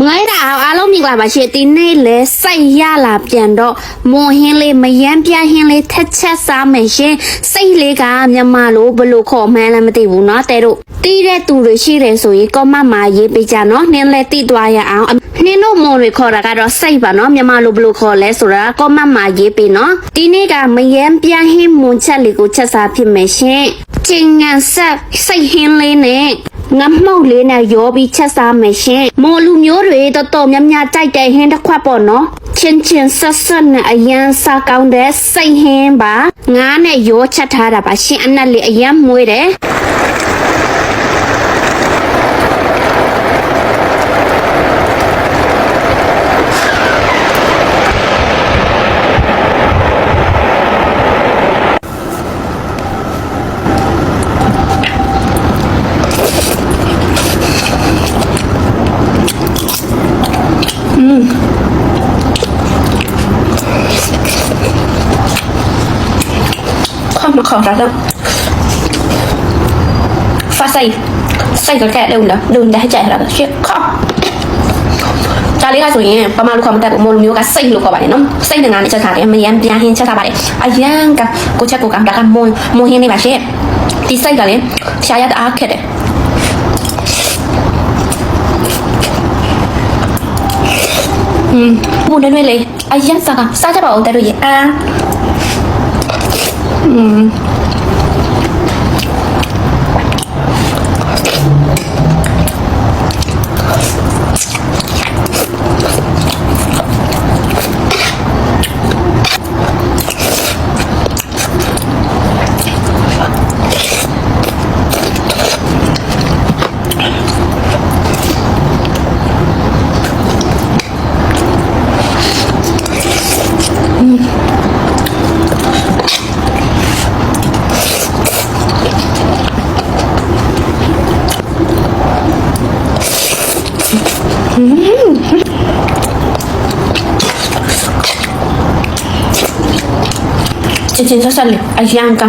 မငိုင်းတာအားလုံးမြင်ကြပါရှင့်ဒီနေ့လဲစိတ်ရလာပြန်တော့မွန်ဟင်းလေးမယမ်းပြဟင်းလေးထက်ချက်စားမယ်ရှင်စိတ်လေးကမြန်မာလိုဘယ်လို့ခေါ်မှန်းလည်းမသိဘူးเนาะတဲ့တို့တီးတဲ့သူတွေရှိတယ်ဆိုရင်ကောမမှာရေးပေးကြเนาะနင်းလဲတိသွားရအောင်နင်းတို့မွန်တွေခေါ်တာကတော့စိတ်ပါเนาะမြန်မာလိုဘယ်လို့ခေါ်လဲဆိုတာကောမမှာရေးပေးเนาะဒီနေ့ကမယမ်းပြဟင်းမွန်ချက်လေးကိုချက်စားဖြစ်မယ်ရှင်ကျင်ငံဆက်စိတ်ဟင်းလေးနဲ့ ငါမှုတ်လေးနဲ့ရောပြီးချက်စားမယ်ရှင်မော်လူမျိုးတွေတော်တော်များများကြိုက်တဲ့ဟင်းတစ်ခွက်ပေါ့နော်ချင်းချင်းဆက်ဆက်နဲ့အရန်စားကောင်းတဲ့စိတ်ဟင်းပါငါးနဲ့ရောချက်ထားတာပါရှင်အနက်လေးအရန်မွေးတယ် không mà khỏi ra đâu pha xay xay cái kẹ đâu nữa đừng để chạy là chuyện không ဒါလေးကဆိုရင်ပမာလူခေါ်မတက်ဘူးမိုလိုမျိုးကစိတ်လို့ခေါ်ပါတယ်နော်စိတ်ငါနဲ့ချက်ထားတယ်မယမ်းပြန်ဟင်းချက်ထားပါတယ်အယံကကိုချက်ကိုကဒါကမွန်မွန်ဟင်းနေပါရှင့်ဒီစိတ်ကလည်းရှားရတဲ့အားခက်တယ်อืมဘုံနေနေလေအယံစားကစားကြပါဦးတဲ့တို့ရေအာอืม ချင်းချင်းဆက် ဆ က်လေးအယံက